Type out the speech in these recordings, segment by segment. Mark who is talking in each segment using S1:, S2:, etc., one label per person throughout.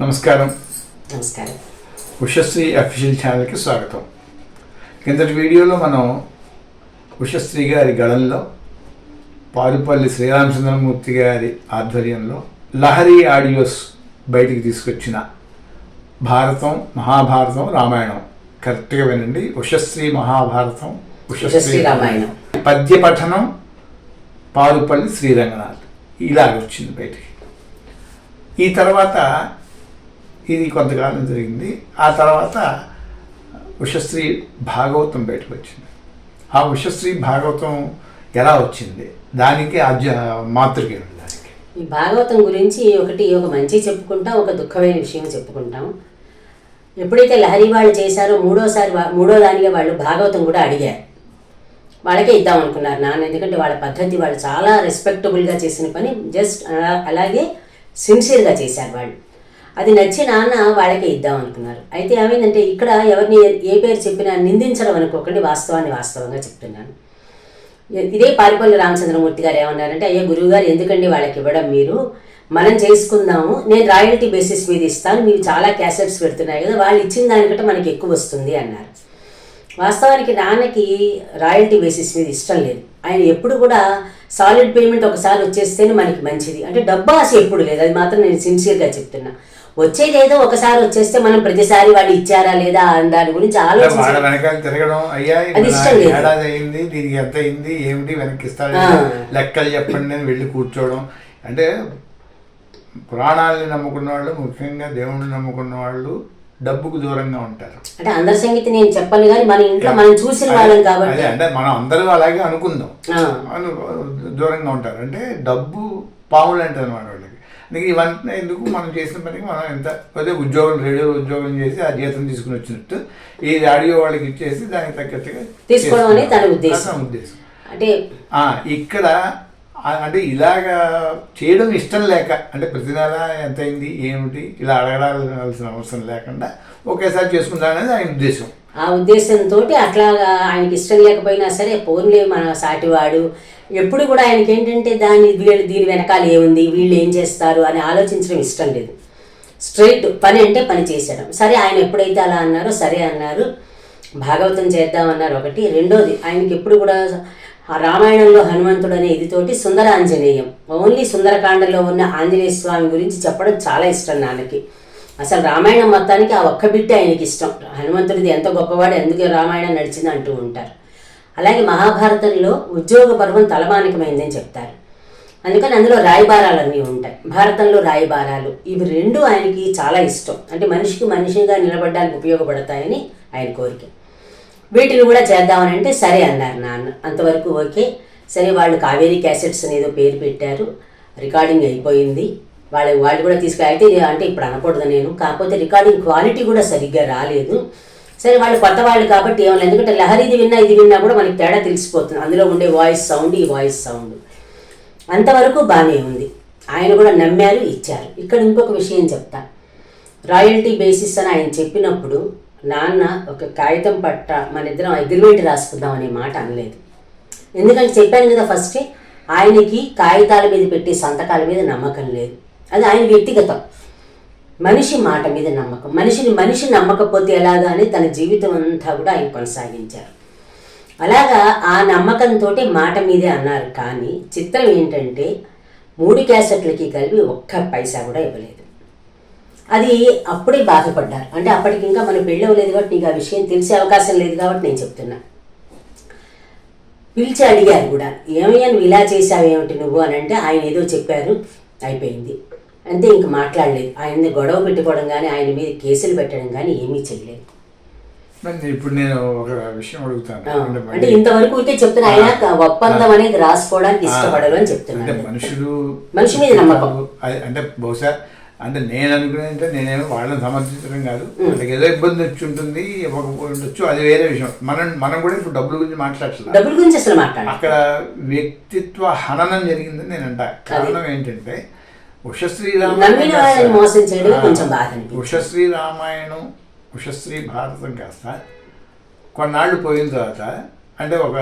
S1: నమస్కారం
S2: నమస్కారం
S1: ఉషశ్రీ అఫీషియల్ ఛానల్కి స్వాగతం కిందటి వీడియోలో మనం ఉషశ్రీ గారి గళంలో పారుపల్లి శ్రీరామచంద్రమూర్తి గారి ఆధ్వర్యంలో లహరి ఆడియోస్ బయటికి తీసుకొచ్చిన భారతం మహాభారతం రామాయణం కరెక్ట్గా వినండి ఉషశ్రీ మహాభారతం
S2: ఉషశ్రీ రామాయణం.
S1: పద్య పఠనం పారుపల్లి శ్రీరంగనాథ్ ఇలాగ వచ్చింది బయటికి ఈ తర్వాత ఇది కొంతకాలం జరిగింది. ఆ తర్వాత ఉషశ్రీ భాగవతం బయటకు వచ్చింది. ఆ ఉషశ్రీ భాగవతం ఎలా వచ్చింది? దానికి ఆద్య మాతృక దానికి?
S2: ఈ భాగవతం గురించి ఒకటి ఒక మంచి చెప్పుకుంటాం ఒక దుఃఖమైన విషయం చెప్పుకుంటాం. ఎప్పుడైతే లహరి వాళ్ళు చేశారో మూడోసారి మూడో దానిగా వాళ్ళు భాగవతం కూడా అడిగారు. వాళ్ళకే ఇద్దాం అనుకున్నారు నాన్న ఎందుకంటే వాళ్ళ పద్ధతి వాళ్ళు చాలా రెస్పెక్టబుల్గా చేసిన పని జస్ట్ అలా- అలాగే సిన్సియర్గా చేశారు వాళ్ళు. అది నచ్చి నాన్న వాళ్ళకే ఇద్దాం అనుకున్నారు. అయితే ఏమైందంటే ఇక్కడ ఎవరిని ఏ పేరు చెప్పినా నిందించడం అనుకోకండి వాస్తవాన్ని వాస్తవంగా చెప్తున్నాను. ఇదే పారిపల్లి రామచంద్రమూర్తి గారు ఏమన్నారంటే అయ్యో గురువు గారు ఎందుకండి వాళ్ళకి ఇవ్వడం మీరు? మనం చేసుకుందాము నేను రాయల్టీ బేసిస్ మీద ఇస్తాను మీరు చాలా క్యాసెట్స్ పెడుతున్నాయి కదా వాళ్ళు ఇచ్చిన దానికంటే మనకి ఎక్కువ వస్తుంది అన్నారు. వాస్తవానికి నాన్నకి రాయల్టీ బేసిస్ మీద ఇష్టం లేదు. ఆయన ఎప్పుడు కూడా సాలిడ్ పేమెంట్ ఒకసారి వచ్చేస్తేనే మనకి మంచిది. అంటే డబ్బు ఆశ ఎప్పుడు లేదు. అది మాత్రం నేను సిన్సియర్గా చెప్తున్నా. వచ్చేది ఏదో ఒకసారి వచ్చేస్తే మనం ప్రతిసారి వాళ్ళు ఇచ్చారా లేదా అని దాని గురించి
S1: వెనకాల తిరగడం అయ్యా ఇది
S2: అది ఇష్టం లేదు.
S1: ఏడాది అయింది దీనికి ఎంత అయింది ఏమిటి వెనక్కి ఇస్తాడు
S2: ఆ.
S1: లెక్కలు చెప్పండి అని వెళ్ళి కూర్చోవడం. అంటే పురాణాలని నమ్ముకున్న వాళ్ళు ముఖ్యంగా దేవుణ్ణి నమ్ముకున్న వాళ్ళు డబ్బుకు దూరంగా ఉంటారు.
S2: అంటే అందరి సంగతి నేను చెప్పను కానీ మన ఇంట్లో మనం చూసిన వాళ్ళం కాబట్టి.
S1: అంటే మనం అందరూ అలాగే అనుకుందాం. దూరంగా ఉంటారు. అంటే డబ్బు పాములు అంటారు అనమాట వాళ్ళకి అందుకే ఇవన్నీ ఎందుకు మనం చేసిన పనికి మనం ఎంత అదే ఉద్యోగం రేడియో ఉద్యోగం చేసి ఆ జీతం తీసుకుని వచ్చినట్టు ఈ ఆడియో వాళ్ళకి ఇచ్చేసి దానికి తగ్గట్టుగా
S2: తీసుకోవడం ఉద్దేశం. అంటే
S1: ఇక్కడ అంటే ఇలాగా చేయడం ఇష్టం లేక అంటే ప్రతి నెల ఎంత అయింది ఏమిటి ఇలా అడగడాల్సిన అవసరం లేకుండా ఒకేసారి చేసుకుందాం అనేది ఆయన ఉద్దేశం.
S2: ఆ ఉద్దేశంతో అట్లాగా ఆయనకి ఇష్టం లేకపోయినా సరే పోన్లే మన సాటివాడు. ఎప్పుడు కూడా ఆయనకి ఏంటంటే దాని వీళ్ళు దీని వెనకాల ఏముంది వీళ్ళు ఏం చేస్తారు అని ఆలోచించడం ఇష్టం లేదు. స్ట్రైట్ పని అంటే పని చేసేయడం. సరే ఆయన ఎప్పుడైతే అలా అన్నారో సరే అన్నారు. భాగవతం చేద్దామన్నారు ఒకటి. రెండోది ఆయనకి ఎప్పుడు కూడా ఆ రామాయణంలో హనుమంతుడు అనే ఇదితోటి సుందర ఆంజనేయం ఓన్లీ సుందరకాండలో ఉన్న ఆంజనేయ స్వామి గురించి చెప్పడం చాలా ఇష్టం నాన్నకి. అసలు రామాయణం మొత్తానికి ఆ ఒక్క బిడ్డ ఆయనకి ఇష్టం. హనుమంతుడిది ఎంత గొప్పవాడు ఎందుకు రామాయణం నడిచింది అంటూ ఉంటారు. అలాగే మహాభారతంలో ఉద్యోగ పర్వం తలమానికమైందని చెప్తారు. అందుకని అందులో రాయబారాలన్నీ ఉంటాయి. భారతంలో రాయబారాలు ఇవి రెండు ఆయనకి చాలా ఇష్టం. అంటే మనిషికి మనిషిగా నిలబడడానికి ఉపయోగపడతాయని ఆయన కోరిక. వీటిని కూడా చేద్దామని అంటే సరే అన్నారు నాన్న. అంతవరకు ఓకే. సరే వాళ్ళు కావేరీ క్యాసెట్స్ అనేదో ఏదో పేరు పెట్టారు. రికార్డింగ్ అయిపోయింది. వాళ్ళు వాళ్ళు కూడా తీసుకు అయితే అంటే ఇప్పుడు అనకూడదు నేను. కాకపోతే రికార్డింగ్ క్వాలిటీ కూడా సరిగ్గా రాలేదు. సరే వాళ్ళు కొత్త వాళ్ళు కాబట్టి ఏమన్నా ఎందుకంటే లహరిది విన్నా ఇది విన్నా కూడా మనకి తేడా తెలిసిపోతుంది. అందులో ఉండే వాయిస్ సౌండ్ ఈ వాయిస్ సౌండ్. అంతవరకు బాగానే ఉంది. ఆయన కూడా నమ్మారు ఇచ్చారు. ఇక్కడ ఇంకొక విషయం చెప్తా. రాయల్టీ బేసిస్ అని ఆయన చెప్పినప్పుడు నాన్న ఒక కాగితం పట్ట మన ఇద్దరం అగ్రిమెంట్ రాసుకుందాం అనే మాట అనలేదు. ఎందుకంటే చెప్పాను కదా ఫస్ట్ ఆయనకి కాగితాల మీద పెట్టి సంతకాల మీద నమ్మకం లేదు. అది ఆయన వ్యక్తిగతం. మనిషి మాట మీద నమ్మకం. మనిషిని మనిషి నమ్మకపోతే ఎలాగా అని తన జీవితం అంతా కూడా ఆయన కొనసాగించారు. అలాగా ఆ నమ్మకంతో మాట మీదే అన్నారు. కానీ చిత్రం ఏంటంటే మూడు క్యాసెట్లకి కలిపి ఒక్క పైసా కూడా ఇవ్వలేదు. అది అప్పుడే బాధపడ్డారు. అంటే అప్పటికి ఇంకా మనం పెళ్ళవలేదు కాబట్టి నీకు ఆ విషయం తెలిసే అవకాశం లేదు కాబట్టి నేను చెప్తున్నా. పిలిచి అడిగారు కూడా. ఏమయ్యా నువ్వు ఇలా చేసావేమిటి నువ్వు? అని అంటే ఆయన ఏదో చెప్పారు. అయిపోయింది. అంతే ఇంక మాట్లాడలేదు. ఆయన గొడవ పెట్టుకోవడం కానీ ఆయన మీద కేసులు పెట్టడం కానీ ఏమీ చేయలేదు.
S1: ఇప్పుడు నేను ఒక విషయం అడుగుతాను. అంటే
S2: అంటే ఇంతవరకు ఊరికే చెప్తున్నా ఆయన ఒప్పందం అనేది రాసుకోవడానికి ఇష్టపడరు అని
S1: అంటే
S2: చెప్తున్నాను
S1: మనుషులు
S2: మనిషి మీద నమ్మకం.
S1: అంటే బహుశా అంటే నేను అనుకునేది నేనేమో వాళ్ళని సమర్థించడం కాదు. వాళ్ళకి ఏదో ఇబ్బంది వచ్చి ఉంటుంది ఇవ్వకపోయి ఉండొచ్చు అది వేరే విషయం. మనం మనం కూడా ఇప్పుడు డబ్బుల గురించి మాట్లాడలేదు
S2: డబ్బుల గురించి అసలు
S1: అక్కడ వ్యక్తిత్వ హననం జరిగిందని నేను అంట. కారణం ఏంటంటే ఉషశ్రీ
S2: మోసం కొంచెం బాధ అనిపించింది.
S1: ఉషశ్రీ రామాయణం ఉషశ్రీ భారతం కాస్త కొన్నాళ్ళు పోయిన తర్వాత అంటే ఒక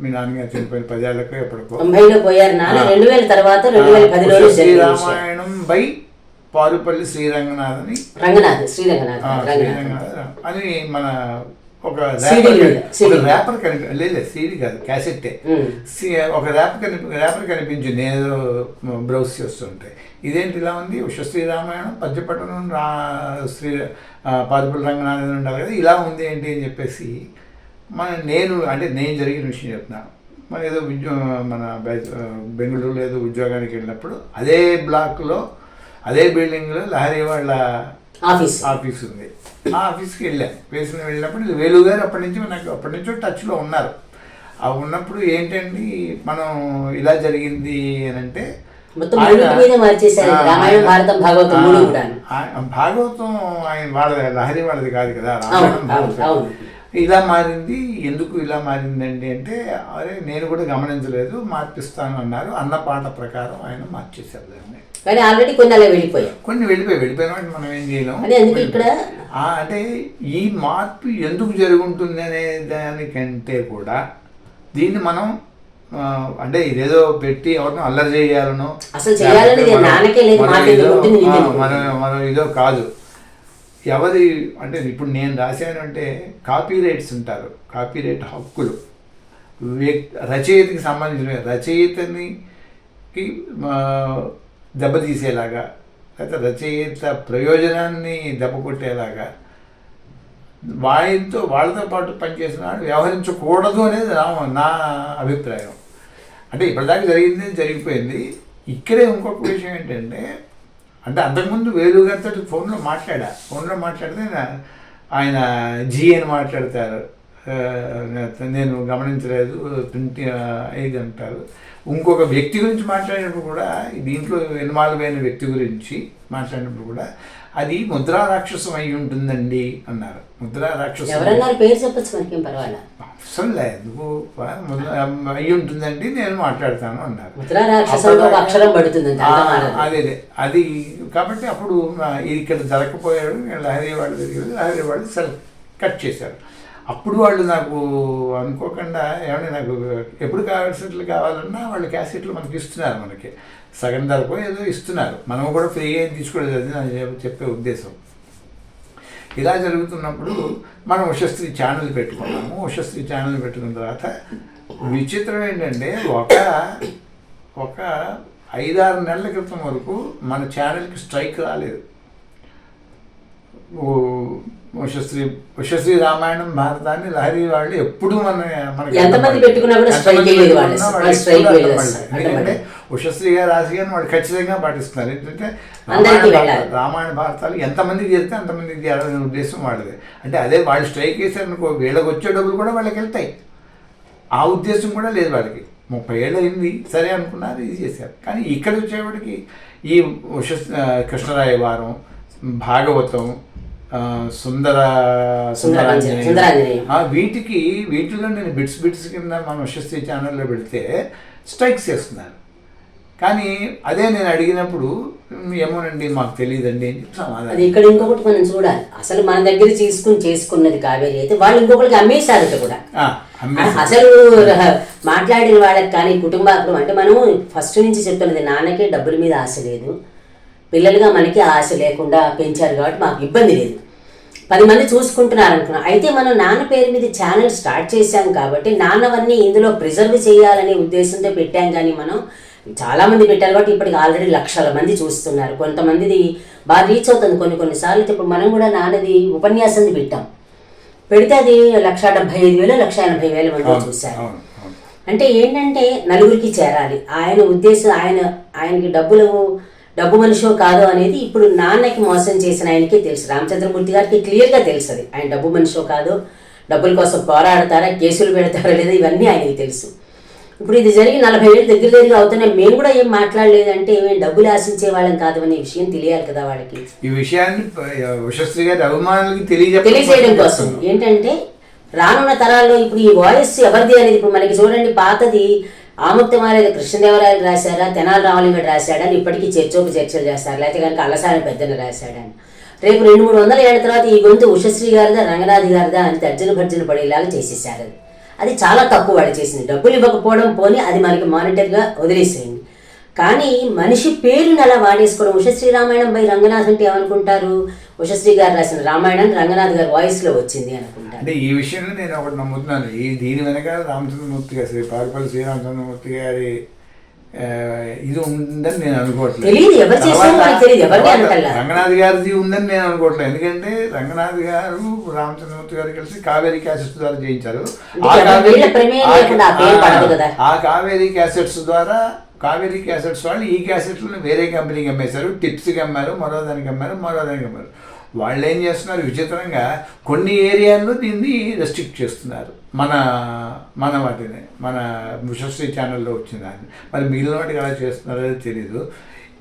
S1: మీ నాన్నగారు చనిపోయిన పదేళ్ళకు ఎప్పటికో.
S2: తొంభైలో పోయారు నాన్న. రెండు వేల తర్వాత రెండు వేల పదిలో
S1: ఉషశ్రీ రామాయణం బై పారుపల్లి శ్రీరంగనాథ్ అని
S2: రంగనాథ్ శ్రీరంగనాథ్
S1: ఆ,
S2: రంగనాథ్.
S1: శ్రీరంగనాథ్ అని మన ఒక ర్యాపర్ కనిపి లేదు సీడీ కాదు క్యాసెట్టే. ఒక ర్యాపర్ కనిపి ర్యాపర్ కనిపించింది నేను బ్రౌజ్ చేస్తుంటే. ఇదేంటి ఇలా ఉంది? ఉష శ్రీరామాయణం పద్యపట్టణం రా శ్రీ ఆ, పాదుపల్లి రంగనాథన్ ఉండాలి కదా ఇలా ఉంది ఏంటి అని చెప్పేసి మన నేను అంటే నేను జరిగిన విషయం చెప్తున్నాను మన ఏదో ఉద్యో మన బెంగళూరులో ఏదో ఉద్యోగానికి వెళ్ళినప్పుడు అదే బ్లాక్లో అదే బిల్డింగ్లో లహరి వాళ్ళ
S2: ఆఫీస్.
S1: ఆఫీస్ ఉంది. ఆ ఆఫీస్కి వెళ్ళాను వేసిన వెళ్ళినప్పుడు వేలు గారు అప్పటి నుంచి నాకు అప్పటి నుంచో టచ్లో ఉన్నారు. ఆ ఉన్నప్పుడు ఏంటండి మనం ఇలా జరిగింది అని అంటే
S2: భాగవతం
S1: ఆయన వాళ్ళది లహరి వాళ్ళది కాదు కదా రామాయణం. ఇలా మారింది. ఎందుకు ఇలా మారిందండి అంటే అరే నేను కూడా గమనించలేదు మార్పిస్తాను అన్నారు. అన్న పాట ప్రకారం ఆయన మార్చేశారు దాన్ని.
S2: కానీ ఆల్రెడీ కొన్ని అలా వెళ్ళిపోయాయి.
S1: కొన్ని వెళ్ళిపోయి వెళ్ళిపోయిన మనం ఏం చేయలేం.
S2: అదే అందుకే ఇక్కడ
S1: అంటే ఈ మార్పు ఎందుకు జరుగుతుంది అనే దానికంటే కూడా దీన్ని మనం అంటే ఇదేదో పెట్టి ఎవరినో అల్లరి చేయాలనో
S2: అసలు
S1: మనం- మనం ఇదో కాదు. ఎవరి అంటే ఇప్పుడు నేను రాశాను అంటే కాపీ రైట్స్ ఉంటారు. కాపీ రైట్ హక్కులు. వ్యక్- రచయితకి సంబంధించిన రచయితని దెబ్బతీసేలాగా లేకపోతే రచయిత ప్రయోజనాన్ని దెబ్బ కొట్టేలాగా వాళ్ళతో వాళ్ళతో పాటు పనిచేసిన వాళ్ళు వ్యవహరించకూడదు అనేది నా నా అభిప్రాయం. అంటే ఇప్పటిదాకా జరిగింది జరిగిపోయింది. ఇక్కడే ఇంకొక విషయం ఏంటంటే అంటే అంతకుముందు వేలుగారితో ఫోన్లో మాట్లాడా? ఫోన్లో మాట్లాడితే ఆయన జీ అని మాట్లాడతారు. నేను గమనించలేదు ట్వంటీ ఐదు అంటారు. ఇంకొక వ్యక్తి గురించి మాట్లాడినప్పుడు కూడా దీంట్లో ఇన్వాల్వ్ అయిన వ్యక్తి గురించి మాట్లాడినప్పుడు కూడా అది ముద్రా రాక్షసం అయి ఉంటుందండి అన్నారు. ముద్రా రాక్షసం అసలు లేదు. అయి ఉంటుందండి నేను మాట్లాడతాను అన్నారు. అదే అదే. కాబట్టి అప్పుడు ఇక్కడ జరగకపోయాడు లహరి వాళ్ళు జరిగేది లహరి వాళ్ళు సరే కట్ చేశారు. అప్పుడు వాళ్ళు నాకు అనుకోకుండా ఏమన్నా నాకు ఎప్పుడు క్యాసెట్లు కావాలన్నా వాళ్ళు క్యాసెట్లు మనకి ఇస్తున్నారు మనకి. సగం ధరకు ఏదో ఇస్తున్నారు. మనం కూడా ఫ్రీగా ఏం తీసుకోలేదు అది నాకు చెప్పే ఉద్దేశం. ఇలా జరుగుతున్నప్పుడు మనం ఉషశ్రీ ఛానల్ పెట్టుకున్నాము. ఉషశ్రీ ఛానల్ పెట్టుకున్న తర్వాత విచిత్రం ఏంటంటే ఒక ఒక ఐదారు నెలల క్రితం వరకు మన ఛానల్కి స్ట్రైక్ రాలేదు. ఓ ఉషశ్రీ ఉషశ్రీ రామాయణం భారతాన్ని లహరి వాళ్ళు ఎప్పుడు మన మనకి
S2: ఎంతమంది పెట్టుకున్నా కూడా
S1: ఎంతమంది. ఎందుకంటే ఉషశ్రీ గారు రాసి వాళ్ళు ఖచ్చితంగా పాటిస్తున్నారు. ఏంటంటే రామాయణ. భారతాలు- ఎంతమందికి చేస్తే అంతమందికి చేయాలనే ఉద్దేశం వాళ్ళది. అంటే అదే వాళ్ళు స్ట్రైక్ చేశారనుకో వీళ్ళకి వచ్చే డబ్బులు కూడా వాళ్ళకి వెళ్తాయి. ఆ ఉద్దేశం కూడా లేదు వాళ్ళకి. ముప్పై ఏళ్ళు అయింది. సరే అనుకున్నారు ఇది చేశారు. కానీ ఇక్కడ వచ్చేవాడికి ఈ ఉష కృష్ణరాయ వారం భాగవతం సుందర
S2: సుందరాంజనేయం.
S1: వీటికి వీటిలో నేను బిట్స్ బిట్స్ కింద మన ఉషశ్రీ ఛానల్లో పెడితే స్ట్రైక్స్ చేస్తున్నారు. కానీ అదే నేను అడిగినప్పుడు ఏమోనండి మాకు తెలియదండి అని
S2: అది
S1: సమాధానం
S2: ఇక్కడ ఇంకొకటి మనం చూడాలి. అసలు మన దగ్గర తీసుకుని చేసుకున్నది కావేరి అయితే వాళ్ళు ఇంకొకరికి అమ్మేశారట కూడా. అసలు మాట్లాడిన వాళ్ళకి కానీ కుటుంబాకులు అంటే మనం ఫస్ట్ నుంచి చెప్తున్నది నాన్నకే డబ్బుల మీద ఆశ లేదు. పిల్లలుగా మనకి ఆశ లేకుండా పెంచారు కాబట్టి మాకు ఇబ్బంది లేదు. పది మంది చూసుకుంటున్నారు అనుకున్నాం అయితే మనం నాన్న పేరు మీద ఛానల్ స్టార్ట్ చేశాం కాబట్టి నాన్నవన్నీ ఇందులో ప్రిజర్వ్ చేయాలనే ఉద్దేశంతో పెట్టాం కానీ మనం చాలా మంది పెట్టారు కాబట్టి ఇప్పటికి ఆల్రెడీ లక్షల మంది చూస్తున్నారు. కొంతమందిది బాగా రీచ్ అవుతుంది కొన్ని కొన్నిసార్లు అయితే ఇప్పుడు మనం కూడా నాన్నది ఉపన్యాసంది పెట్టాం. పెడితే అది లక్ష డెబ్బై ఐదు వేలు లక్ష ఎనభై వేల మంది చూశారు. అంటే ఏంటంటే నలుగురికి చేరాలి. ఆయన ఉద్దేశం ఆయన ఆయనకి డబ్బులు డబ్బు మనిషో కాదో అనేది ఇప్పుడు నాన్నకి మోసం చేసిన ఆయనకే తెలుసు. రామచంద్రమూర్తి గారికి క్లియర్గా తెలుసు అది. ఆయన డబ్బు మనిషో కాదో డబ్బుల కోసం పోరాడతారా కేసులు పెడతారా లేదా ఇవన్నీ ఆయనకి తెలుసు. ఇప్పుడు ఇది జరిగి నలభై ఏళ్ళు దగ్గర దగ్గర అవుతున్నాయి మేము కూడా ఏం మాట్లాడలేదంటే ఏమేం డబ్బులు ఆశించే వాళ్ళం కాదు అనే విషయం తెలియాలి కదా వాళ్ళకి.
S1: ఈ విషయాన్ని గారి అభిమానులకి
S2: తెలియజేయడం కోసం ఏంటంటే రానున్న తరాల్లో ఇప్పుడు ఈ వాయిస్ ఎవరిది అనేది ఇప్పుడు మనకి చూడండి పాతది ఆముక్తమారేది కృష్ణదేవరాయలు రాశారా తెనాలి రామలింగడు రాశాడని ఇప్పటికీ చర్చోపు చర్చలు చేస్తారు. లేకపోతే కనుక అలసాని పెద్దన రాశాడని. రేపు రెండు మూడు వందల ఏళ్ళ తర్వాత ఈ గొంతు ఉషశ్రీ గారిదా రంగనాథి గారిదా అని తర్జన భర్జన పడేలాగా చేసేసారు అది అది చాలా తక్కువ వాళ్ళు చేసింది. డబ్బులు ఇవ్వకపోవడం పోని అది మనకి మానిటర్గా వదిలేసేయండి. కానీ మనిషి పేరుని అలా వాడేసుకోవడం ఉషశ్రీ రామాయణం బై రంగనాథ్ అంటే ఏమనుకుంటారు? ఉషశ్రీ గారు రాసిన రామాయణం రంగనాథ్ గారి వాయిస్లో వచ్చింది అనుకుంటారు
S1: అంటే ఈ విషయంలో నేను ఒకటి నమ్ముతున్నాను. ఈ దీని వెనక రామచంద్రమూర్తి గారి శ్రీ పారుపల్లి శ్రీరామచంద్రమూర్తి గారి ఇది ఉందని నేను అనుకోవట్లేదు. రంగనాథ్ గారిది ఉందని నేను అనుకోవట్లేదు. ఎందుకంటే రంగనాథ్ గారు రామచంద్రమూర్తి గారు కలిసి కావేరీ క్యాసెట్స్ ద్వారా
S2: కదా.
S1: ఆ కావేరీ క్యాసెట్స్ ద్వారా కావేరీ క్యాసెట్స్ వాళ్ళు ఈ క్యాసెట్లను వేరే కంపెనీకి అమ్మేశారు టిప్స్కి అమ్మారు మరో దానికి అమ్మారు మరో దానికి అమ్మారు. వాళ్ళు ఏం చేస్తున్నారు? విచిత్రంగా కొన్ని ఏరియాల్లో దీన్ని రెస్ట్రిక్ట్ చేస్తున్నారు. మన మన వాటిని మన విశ్వశ్రీ ఛానల్లో వచ్చిన దాన్ని. మరి మిగిలిన వాటికి ఎలా చేస్తున్నారో అనేది తెలియదు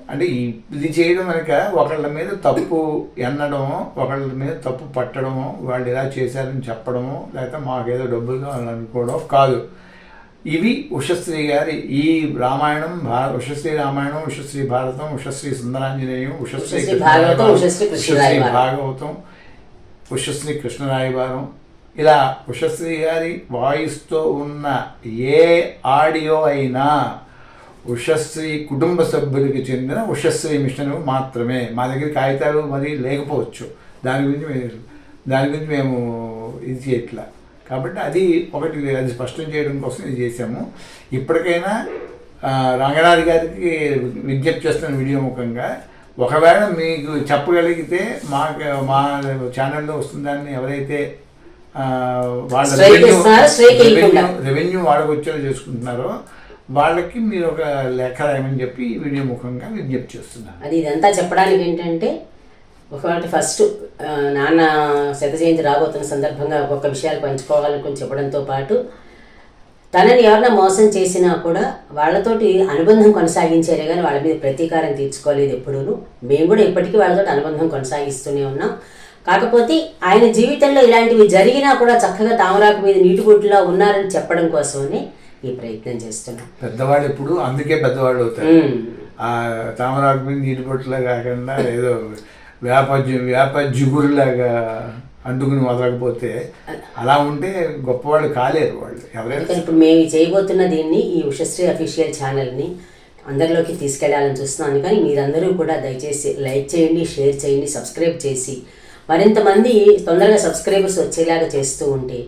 S1: అంటే ఇది చేయడం వెనక ఒకళ్ళ మీద తప్పు ఎన్నడమో ఒకళ్ళ మీద తప్పు పట్టడమో వాళ్ళు ఇలా చేశారని చెప్పడమో లేకపోతే మాకేదో డబ్బులు కావాలని అనుకోవడం కాదు. ఇవి ఉషశ్రీ గారి ఈ రామాయణం భా ఉషశ్రీ రామాయణం ఉషశ్రీ భారతం ఉషశ్రీ సుందరాంజనేయం ఉషశ్రీ
S2: ఉషశ్రీ భాగవతం, ఉషశ్రీ కృష్ణరాయ
S1: ఉషశ్రీ
S2: భారతం.
S1: భాగవతం ఉషశ్రీ కృష్ణరాయబారం. ఇలా ఉషశ్రీ గారి వాయిస్తో ఉన్న ఏ ఆడియో అయినా ఉషశ్రీ కుటుంబ సభ్యులకి చెందిన ఉషశ్రీ మిషన్ మాత్రమే. మా దగ్గర కాగితాలు మరి లేకపోవచ్చు. దాని గురించి దాని గురించి మేము ఇది చేయట్లా. కాబట్టి అది ఒకటి అది స్పష్టం చేయడం కోసం ఇది చేసాము ఇప్పటికైనా రంగనాథ్ గారికి విజ్ఞప్తి చేస్తున్న వీడియో ముఖంగా ఒకవేళ మీకు చెప్పగలిగితే మాకు మా ఛానల్లో వస్తుందని ఎవరైతే వాళ్ళ రెవెన్యూ. రెవెన్యూ- వాడకొచ్చేలా చేసుకుంటున్నారో వాళ్ళకి మీరు ఒక లెక్క రాయమని చెప్పి వీడియో ముఖంగా విజ్ఞప్తి చేస్తున్నాను
S2: అది ఇదంతా చెప్పడానికి ఏంటంటే ఒకటి ఫస్ట్ నాన్న శత జయంతి రాబోతున్న సందర్భంగా ఒక్కొక్క విషయాలు పంచుకోవాలనుకుని చెప్పడంతో పాటు తనని ఎవరైనా మోసం చేసినా కూడా వాళ్ళతోటి అనుబంధం కొనసాగించారే కానీ వాళ్ళ మీద ప్రతీకారం తీర్చుకోలేదు ఎప్పుడూను. మేము కూడా ఇప్పటికీ వాళ్ళతో అనుబంధం కొనసాగిస్తూనే ఉన్నాం. కాకపోతే ఆయన జీవితంలో ఇలాంటివి జరిగినా కూడా చక్కగా తామరాకు మీద నీటి బొట్టులా ఉన్నారని చెప్పడం కోసమని ఈ ప్రయత్నం చేస్తున్నాం.
S1: పెద్దవాళ్ళు ఎప్పుడు అందుకే పెద్దవాళ్ళు అవుతారు. తామరాకు మీద నీటి బొట్టులా కాకుండా ఏదో వేప జి- వేప జిగురులాగా అంటుకుని వదలకపోతే అలా ఉంటే గొప్పవాళ్ళు కాలేరు వాళ్ళు. ఎవరైనా
S2: ఇప్పుడు మేము చేయబోతున్న దీన్ని ఈ ఉషశ్రీ అఫీషియల్ ఛానల్ని అందరిలోకి తీసుకెళ్ళాలని చూస్తున్నాం. కానీ మీరందరూ కూడా దయచేసి లైక్ చేయండి షేర్ చేయండి సబ్స్క్రైబ్ చేసి మరింత మంది తొందరగా సబ్స్క్రైబర్స్ వచ్చేలాగా చేస్తూ ఉంటే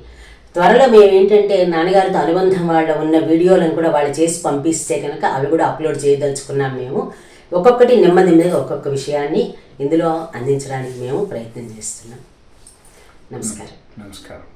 S2: త్వరలో మేము ఏంటంటే నాన్నగారితో అనుబంధం వాళ్ళ ఉన్న వీడియోలను కూడా వాళ్ళు చేసి పంపిస్తే కనుక అవి కూడా అప్లోడ్ చేయదలుచుకున్నాం మేము. ఒక్కొక్కటి నెమ్మది మీద ఒక్కొక్క విషయాన్ని ఇందులో అందించడానికి మేము ప్రయత్నం చేస్తున్నాం. నమస్కారం.
S1: నమస్కారం.